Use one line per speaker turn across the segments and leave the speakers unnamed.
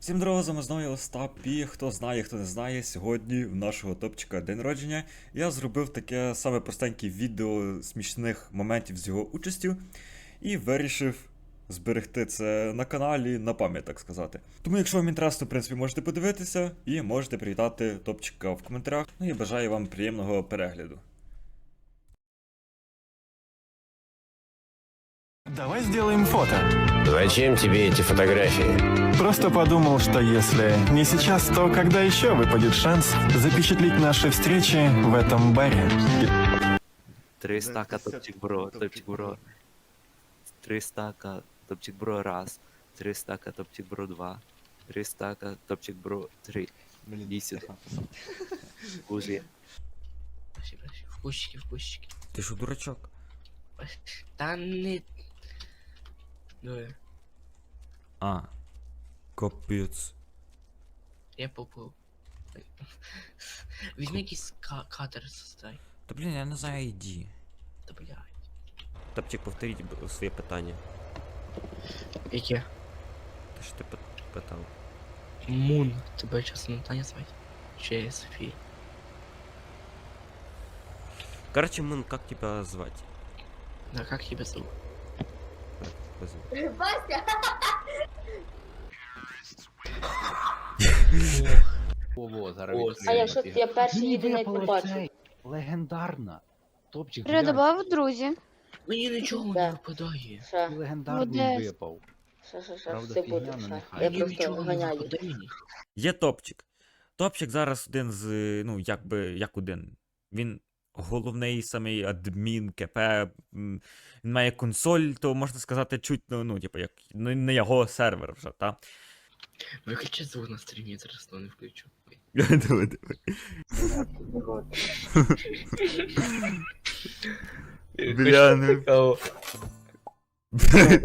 Всім вами знову Остап, і хто знає, хто не знає, сьогодні в нашого топчика день народження. Я зробив таке саме простеньке відео смішних моментів з його участю і вирішив зберегти це на каналі на пам'ять, так сказати. Тому, якщо вам інтересно, в принципі, можете подивитися і можете привітати топчика в коментарях. Ну і бажаю вам приємного перегляду.
Давай сделаем фото.
Зачем тебе эти фотографии?
Просто подумал, что если не сейчас, то когда еще выпадет шанс запечатлеть наши встречи в этом баре?
Три стака топчик бро, топчик бро. Три стака топчик бро раз. Три стака топчик бро два. Три стака топчик бро три. Иди сюда. Уже.
Подожди, подожди, в кущики, в кущики.
Ти що, дурачок?
Та не... Давай,
А. Капець.
я поплыл. Візьми якийсь ка- катер состай.
Та блін, я не знаю, іди.
Та блядь.
Топчик, повторіть б- своє питання.
Яке?
Те, що ти пит- питав.
Мун. Тебе часом не Таня звати? Чи я Софія?
Короче, Мун, как тебя звать?
Да, как тебя зовут?
Ого, зараз
О,
А я що я перший єдиний побачив.
Легендарна. Топчик
Передавав
друзі.
Мені нічого
Да.
не випадає.
Легендарний випав.
Що, що, що,
Правда,
все буде,
нехай.
Я
Мені
просто
нічого не
ганяю.
випадає.
Є топчик. Топчик зараз один з, ну, якби, як один. Він головний самий адмін КП. Він має консоль, то можна сказати, чуть, ну, ну типу, як ну, не його сервер вже, та?
Виключи звук на стрімі, зараз то не включу.
Давай, давай. Бля, ну.
Блядь.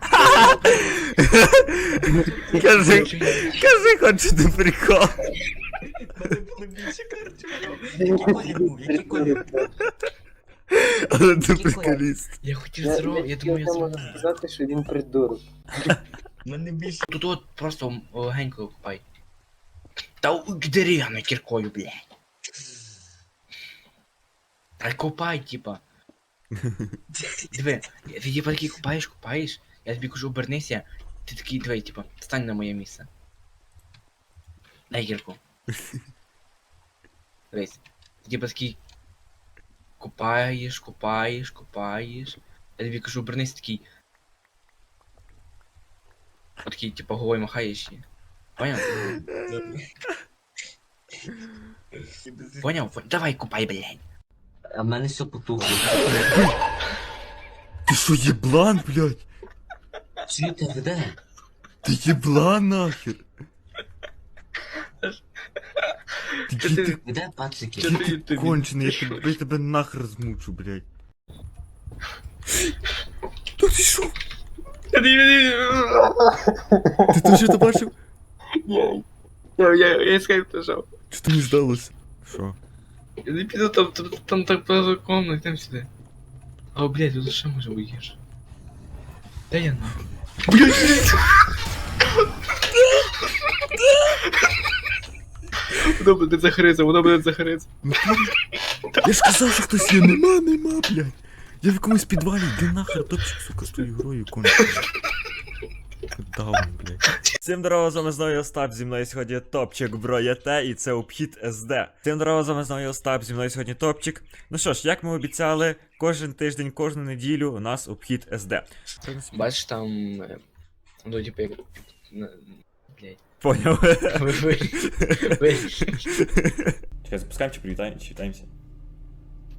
Кажи, кажи, хоч ти прикол. Але ти приколіст.
Я хотів зробити, я думаю, я зроблю.
сказати, що він придурок.
Тут от просто легенько купай. Та у- дерев'яною кіркою, блядь. Та копай, типа. Диви, типа такий купаєш, купаєш, я тобі кажу, обернися, ти такий, диви, типа, стань на моє місце. Дай кірку. Дивись. Ти типа такий. Купаєш, купаєш, купаєш. Я тобі кажу, обернися такий. Такий, типа, головою махаєш і. Поняв? Поняв? Давай купай, блядь.
А в мене все потухло.
Ти що, єблан, блядь?
Чуєте, де?
Ти єблан нахер. Ти
Ти-
ти
Де пацики?
Чо ти
кончений, я тебе, я тебе нахер змучу, блядь. Та ти що? Ти то що ти бачив?
Я, я, я скайп нажав.
Що тобі здалося? Що?
Я не піду там, там, там так по закону, йдем сюди. А, блядь, тут ще може гірше. Де я нахуй? Блядь! Воно буде захариться, воно буде захариться.
Я ж казав, що хтось є, нема, нема, блядь. Я в якомусь підвалі, де нахер топчик, сука, з тою грою кончений. Даун, блядь. Всім здорово, з вами знову Остап, зі мною сьогодні топчик бро ЄТ, і це обхід СД. Всім здорово, з вами знову Остап, зі мною сьогодні топчик. Ну що ж, як ми обіцяли, кожен тиждень, кожну неділю у нас обхід СД.
Бачиш там, е, ну, типу, як... на- Блядь.
Поняв.
Ви- ви- ви-
Чекай, запускаємо чи привітаємо, чи вітаємося?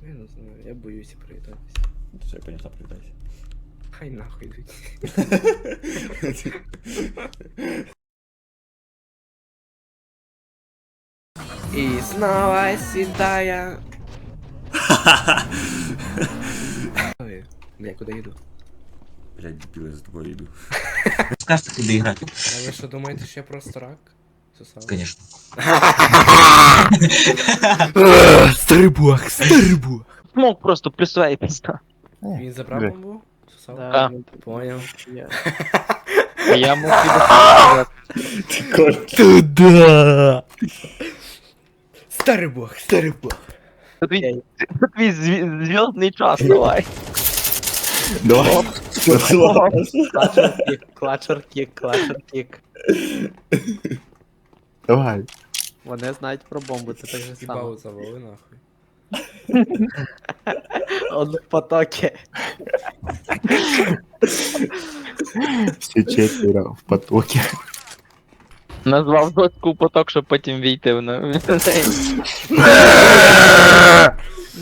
Я не знаю, я боюся привітатися.
Ну, все, я поняв, сам привітайся.
Хай нахуй йдуть. И снова седая. Ой, Бля, куда иду?
Блядь, дебіли, за тобою йду.
Скажете, куди грати?
А ви що думаєте, що я просто рак? Сосав?
Звісно.
Старий бог, старий бог.
Мог просто присвоїтися.
Він забрав бомбу? Сосав?
Да.
Понял.
А я мог
Туда! Старый бог, старый бог. Твій, твій зв'язний час, давай.
Давай.
Клачер кік, клачер кік, клачер кік.
Давай.
Вони знають про бомбу, це так же само.
завали нахуй.
Он в потоке.
Всі четверо в потоке.
Назвав дочку поток, щоб потім війти в неї.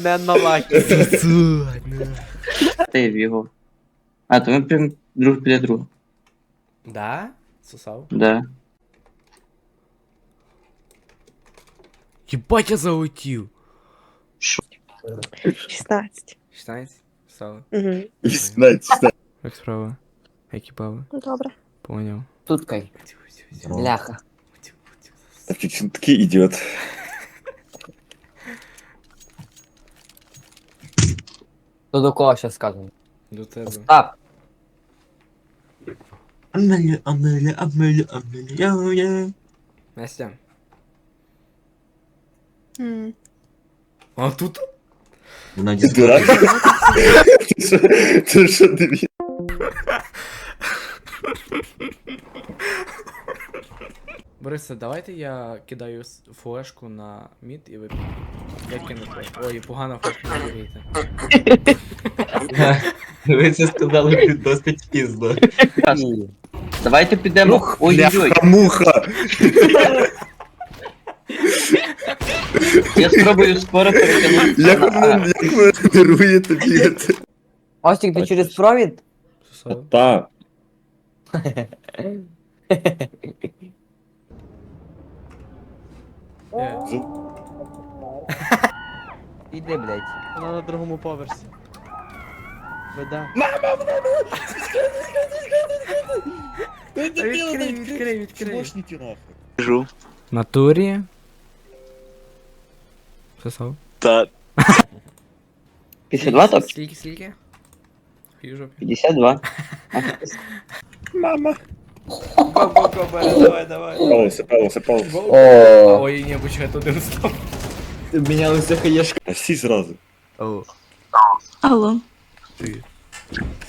Не на лакі.
Ти в його. А, то ми прям друг біля друга.
Да? Сосав?
Да.
Єбать я залетів.
16.
16? Сосав.
Угу.
Як справа? Які бави?
Добре.
Поняв.
Туткай. Бляха.
Ти чому такий ідіот?
То до кого ще сказано?
До тебе.
Остап.
Амеля, амеля, амеля, амеля, я, я.
Настя.
М.
А тут?
Вона
Ти дурак? Ти що- Ти що?
Борисе, давайте я кидаю с- флешку на мід і ви. Я кину флешку. Ой, погано флешку не кидайте.
Ви це сказали досить пізно.
Давайте підемо. Ой-ой-ой.
Муха!
Я спробую скоро перетягнути.
Як мене, як мене нервуєте бігати?
Остік, ти через провід?
Сосав.
Так.
Е,
Іди, блядь.
Вона на другому поверсі. Веда.
Відкрий, відкрий, відкрий.
Чмошники Нахуй.
Натурі. Сосав.
52 топ?
Скільки, скільки? Хижу.
52.
Мама.
Давай, давай.
Палося, палося, палося.
Ой, ні, почекай, один став.
Мінялися хаєшка.
А всі зразу.
Алло.
Привіт.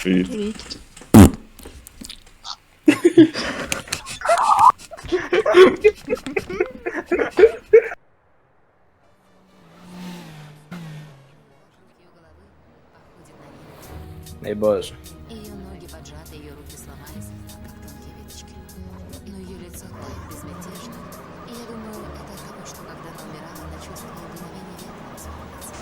Привіт.
Дай боже.
Ее ноги поджаты, ее руки сломались, как тонкие веточки. Но ее лицо так безмятежно. И я думаю, это от того, что когда она умирала, она чувствовала дуновение ветра на своем лице.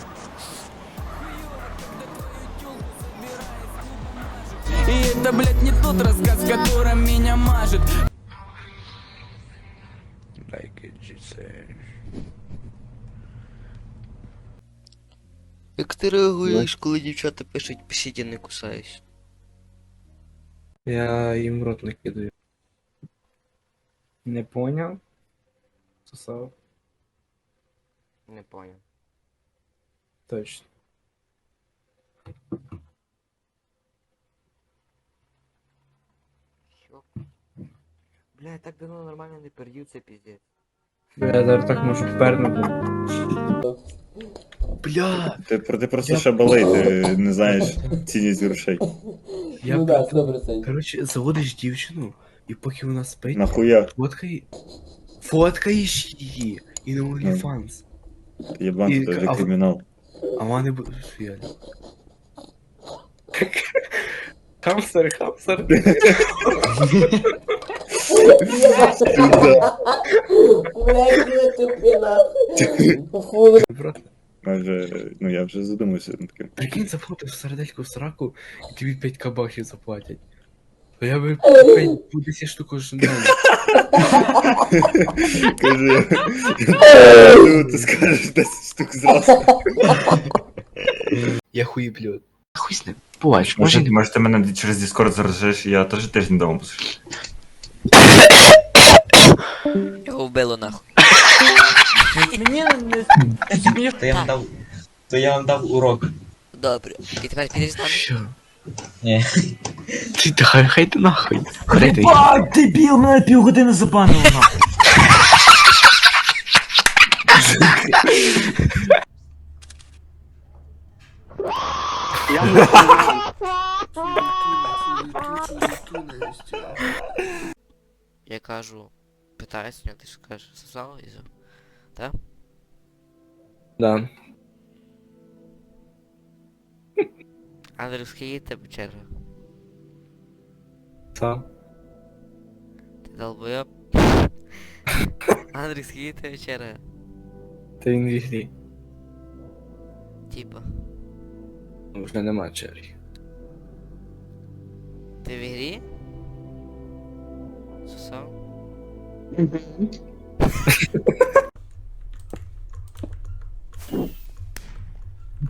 И это, блядь, не тот рассказ, которым меня мажет
ти реагуєш, коли дівчата пишуть пишіть, я не кусаюсь?
Я їм в рот накидаю. Не поняв? Сосав.
Не понял.
Точно.
Бля, я так давно нормально не пердів, це піздець.
Я зараз так можу впернути. Бля!
Ти, ти просто ще балий, ти не знаєш цінність грошей.
Я ну, да, Коротше, заводиш дівчину, і поки вона спить,
Нахуя?
фоткай. Фоткаєш її і на OnlyFans.
Єбан,
І-
це вже
а в-
кримінал.
А вона не буде. Фіаль. Хамстер, хамстер. Брат,
Може, ну я вже задумався над таким.
прикинь, зафотиш сердечко в сраку, і тобі 5 кабахів заплатять. То я би 5 по 10 штук кожен день.
Кажи. Ну, ти скажеш 10 штук зразу.
Я хуєплю.
Хуй з ним. Буваєш,
Може,
може.
може ти мене через Discord заражеш, я теж тиждень вдома посижу.
Його вбило нахуй.
То я вам дав. То я вам дав урок.
Добре. І тепер підеш з нами?
Що?
Ні.
Ти та хай хай ти нахуй. Куди ти?
Ебать, дебіл, мене півгодини забанило нахуй.
Я кажу, питаюсь ти ж кажеш, сосав і. Так?
Да.
Андрій, скільки тебе черга?
Та.
Ти долбойоб? Андрій, скільки тебе черга?
Та він.
Типа.
Вже нема черги.
Ти в ігрі?
Дурак.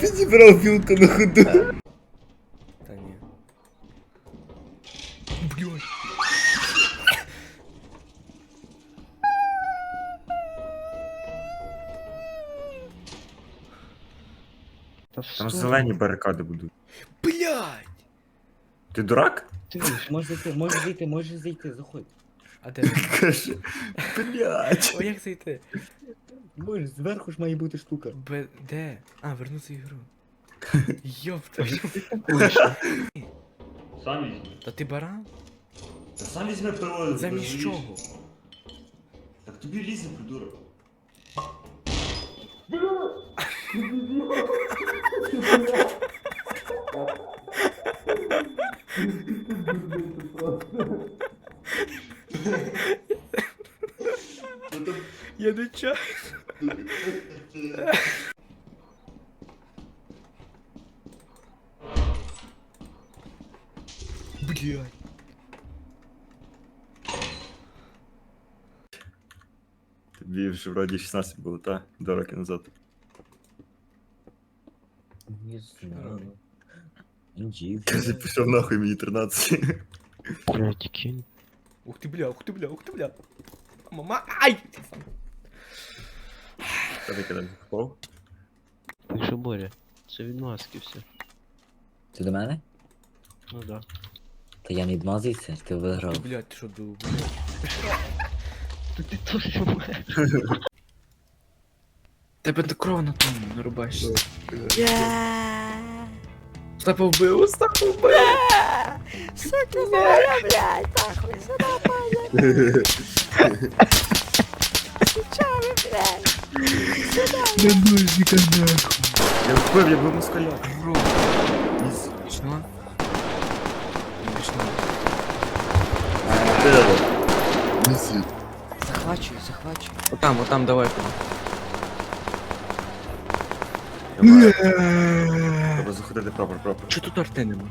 Підібрав білку на ходу.
Та ні.
Там зелені барикади будуть.
Блядь!
Ти дурак?
Ти можеш зайти, можеш зайти, можеш зайти, заходь.
А де?
Каже, блядь.
О, як зайти?
Можеш, зверху ж має бути штука.
Б... Де? А, вернути ігру. Йопта.
Сам візьми.
Та ти баран?
Та сам візьми пиво.
Замість чого?
Так тобі лізе, придурок.
Я не чаю. Блядь.
Тобі вже вроді 16 було, та? Два роки назад.
Не знаю. Інжів.
Каже, пішов нахуй мені 13.
Блядь, кинь.
Ух ти бля, ух ти бля, ух ти бля. Мама, ай!
Що таке там впав?
Ти що, Боря? Це від маски все.
Ти до мене?
Ну да.
Та я не відмазуюся, ти
Ти,
виграв.
блядь, ти що дуб?
Та ти то що?
Тебе до кров на тому, на рубашці. Остапа вбив, Остапа вбив.
Сука, моя, блядь, нахуй, сюда, Сучара, блядь.
Не ножника нахуй.
Я вбив, я був москаля.
Смішно? Смішно.
Захвачую, захвачую.
Отам, отам, давай.
Треба заходити прапор, прапор.
Чо тут арти нема?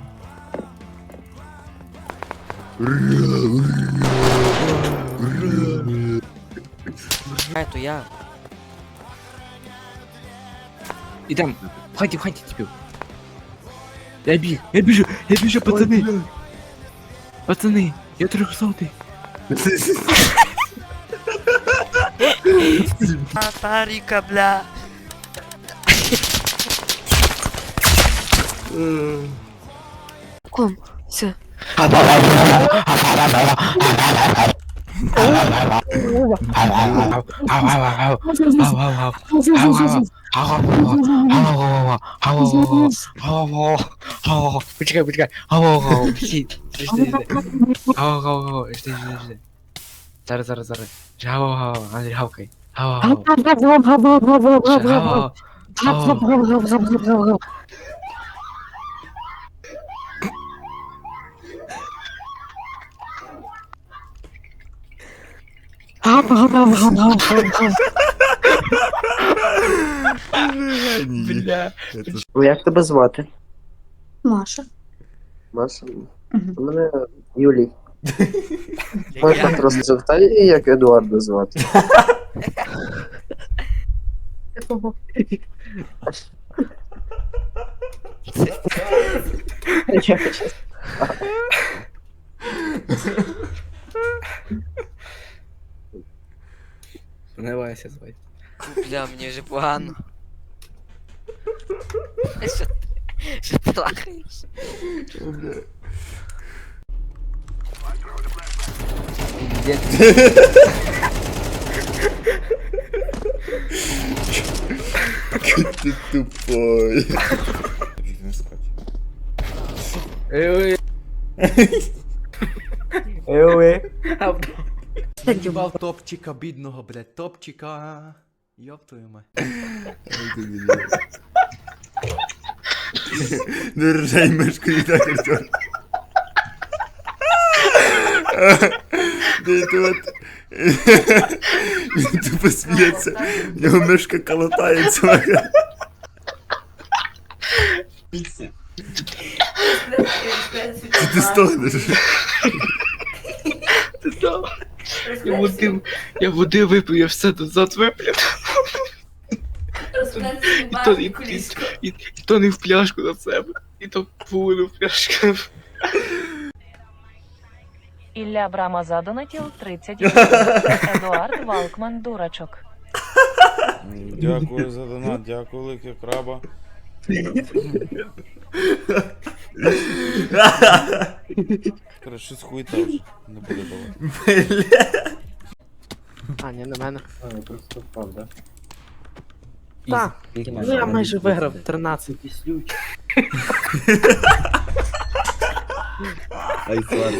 А, то я.
Ідем. Входи, входи, типу. Я біг, я біжу, я біжу, пацани. Пацани, я трехсотий.
Тарика, бля.
음. 꼼수 Бля.
Як тебе звати?
Маша.
Маша. У Мене Юлій. Можна просто запитай, як Едуарда звати.
Не Вася звати.
Бля, мені вже погано. Що ти? Що ти лахаєш?
Ти тупой.
Ей,
Ей,
Їбав топчика бідного, блядь, топчика. Йоп твою мать.
Не ржай мишку і так актер. Ти тут. Він тупо сміється. В нього мишка колотається. Чи ти стогнеш?
Я води, я води випив, я все назад виплю. І то, і, і, і, і то не в пляшку на себе, і то поводу в пляшку.
Ілля Брама задонатів 30 Едуард Валкман дурачок.
Дякую за донат, дякую, велике краба. Короче, щось хуйта вже. Не буде давати.
А, ні, на мене.
А, я Просто правда.
Так.
Ну я майже виграв 13.
Ай, слава.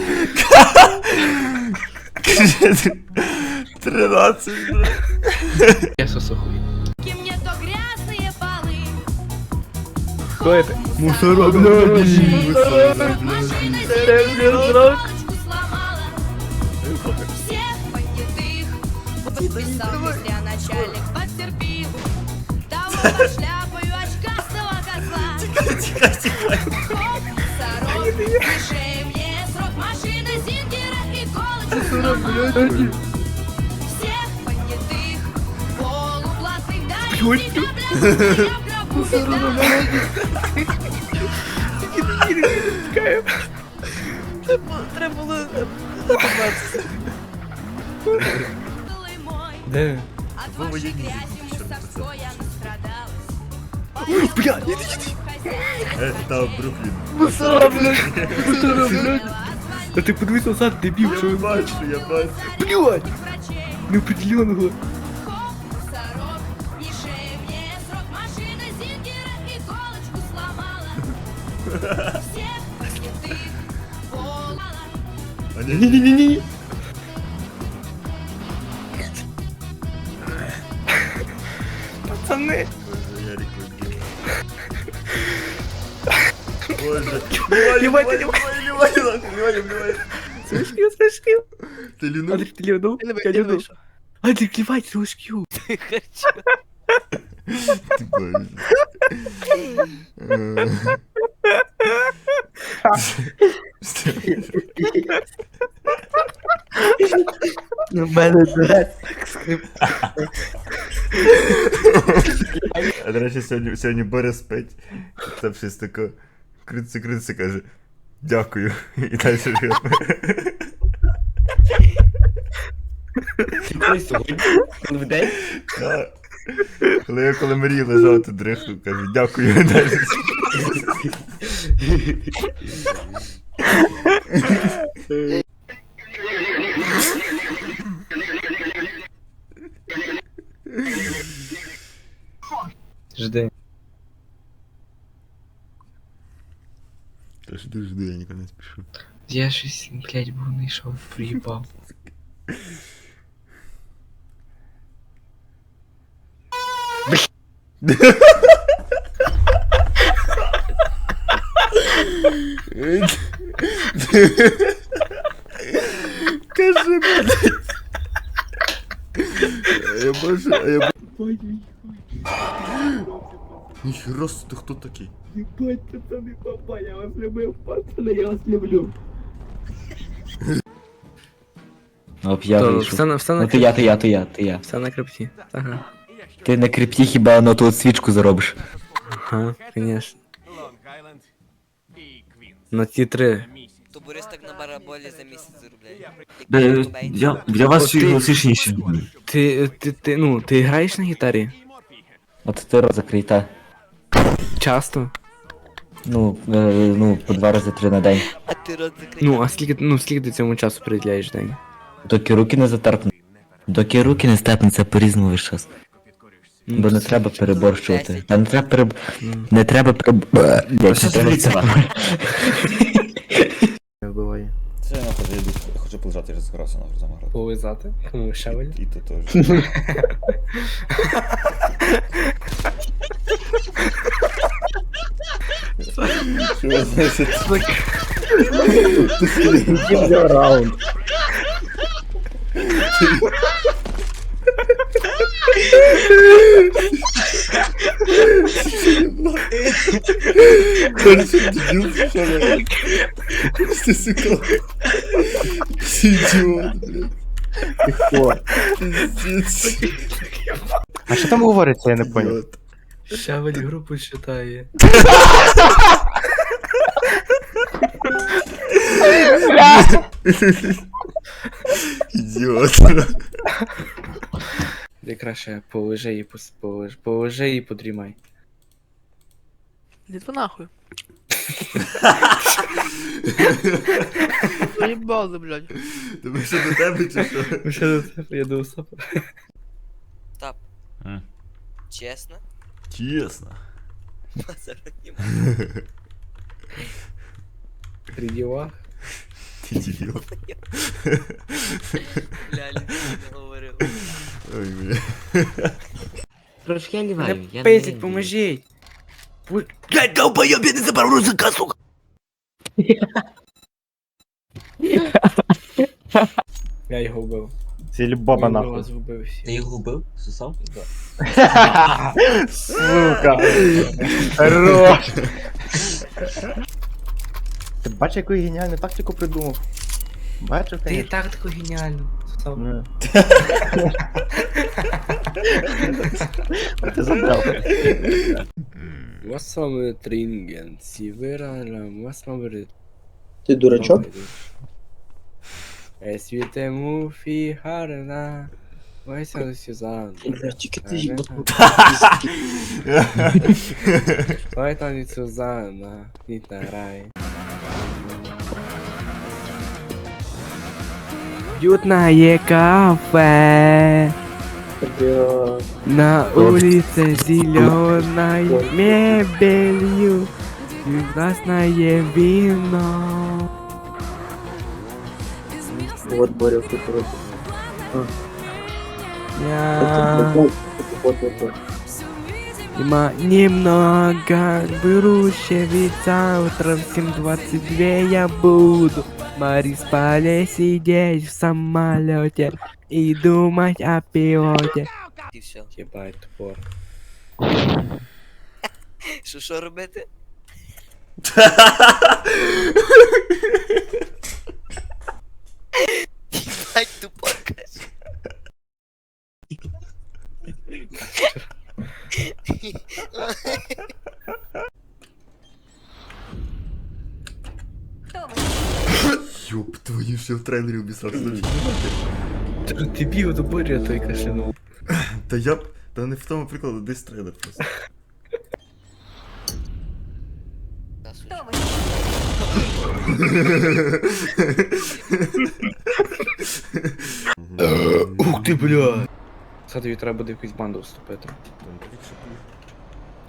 13, бля.
Я сосохуй.
Кто это?
Мусоробляди! Мусоробляди! Тихо, тихо, тихо. И тебя, блядь, я в гробу видала. Милый мой,
Де?
от вашей грязи мусорской я настрадалась.
Бля,
Это Бруклін.
Мусора, блядь! Мусора, блядь! А ти подивись назад, дебіл, що
Я
ви
бачу, я бачу.
Блядь! Неопределенного. Ні-ні-ні-ні. Пацани.
Ярик виб'є. Боже.
Лівайте,
Ливай, ливай, ливай, ливай.
Слышки, слышки.
Ти лінув?
Андрій, ти лівнув? Я лівнув. Андрій, клівай, слышки.
Ти боже. Е.
У мене.
А до речі, сьогодні, сьогодні Боря спить. Там щось таке крутиться, крутиться, каже. Дякую. І далі живе.
В день?
Коли я коли Марії лежав, дрихнув, кажу, дякую.
Жди.
Та жди, жди, я ніколи не спішу.
Я щось, блядь, був не йшов, приїбав.
Каже, блядь. Я а я Ніхера, ти хто такий?
Ебать, пацаны, папа, я вас любил, пацаны, я вас люблю.
Оп, я
То,
вийшов.
все на все на
Ну то я, то я, то я, то я.
Все на крипті. Ага.
Ти на крипті хіба на ту от свічку заробиш.
Ага, конечно. На ті три.
То Борис так на бараболі за місяць заробляє.
Я, я вас
От ти-
голосишніше.
Ти, ти, ти, ну, ти граєш на гітарі?
От ти рот закрий, та.
Часто?
Ну, е, ну, по два рази три на день.
А ти рот закрий.
Ну, а скільки, ну, скільки ти цьому часу приділяєш в день?
Доки руки не затерпнуть. Доки руки не степнуться по-різному весь час.
Ну,
Бо не треба переборщувати. Та не треба переб... Не треба переб... Блядь, не треба це.
Вбиває.
Це я нахуй я йду, хочу полежати, я розгрався нахуй за грати.
Повизати? Кому шевель?
І ти теж. Що ви знаєте?
раунд.
Сука. Идиот, блядь. Пиздец.
А що там говориться, я не понял.
Идиот.
Шевель групу читає.
Идиот.
Ти краще полежи і пос... полеж... полежи і подрімай.
Іди то нахуй. Заїбали, блядь.
Тебе що до тебе чи що?
Ну що до тебе? Я до Остапа.
Тап.
М.
Чесно?
Чесно.
Базар не
При ділах.
Ти идиот.
Бля, не говорив.
Ой, бля.
Трошки я ліваю, я
поможіть!
Блядь, долбоёб, я не забрав рюкзака, сука!
Я його вбив.
Це Боба
Він
нахуй.
вас вбив всі.
його вбив? Сусав?
Сука. Хорош. Ти бачиш, яку я геніальну тактику придумав? Бачив,
Ти
конечно.
так таку геніальну.
Ну. А Ти забрав.
Was mamy tringen? Sie wyrażam, was mamy...
Ти дурачок?
Es wird mufi harna. Весело Сюзан.
Тільки
ти їб- Ой, там не Сюзанна, не тарай. Уютное кафе. Да. На улице зеленой мебелью красное вино.
Вот Боря, вот, вот.
Я... Вот, вот, вот, Дима, немного грущевица, утром в 7.22 я буду. В спали сидеть в самолете И думать о пилоте
И все.
Ебать тупор
Що що робити? Їбать тупо каже.
Ёб твою, ще в трейлері обісрався.
Ти бів до боря той кашлянув
Та я б. Та не в тому прикладу, десь трейлер просто.
Ух ти, бля! Садові треба буде в якусь банду вступити.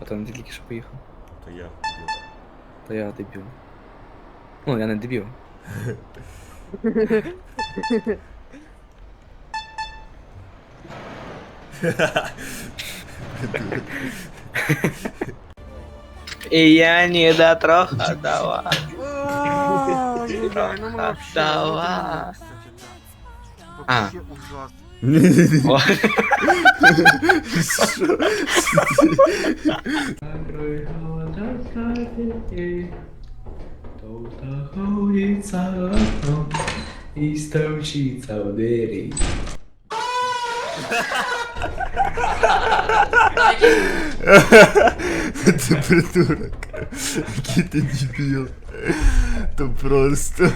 А то не ти тільки що поїхав.
Та я.
Та я дебіл. Ну, я не дебіл. И я не дотроха дала. Дала. А. О.
І стовчиться в двері.
Ти придурок. Який ти дебіл. То просто.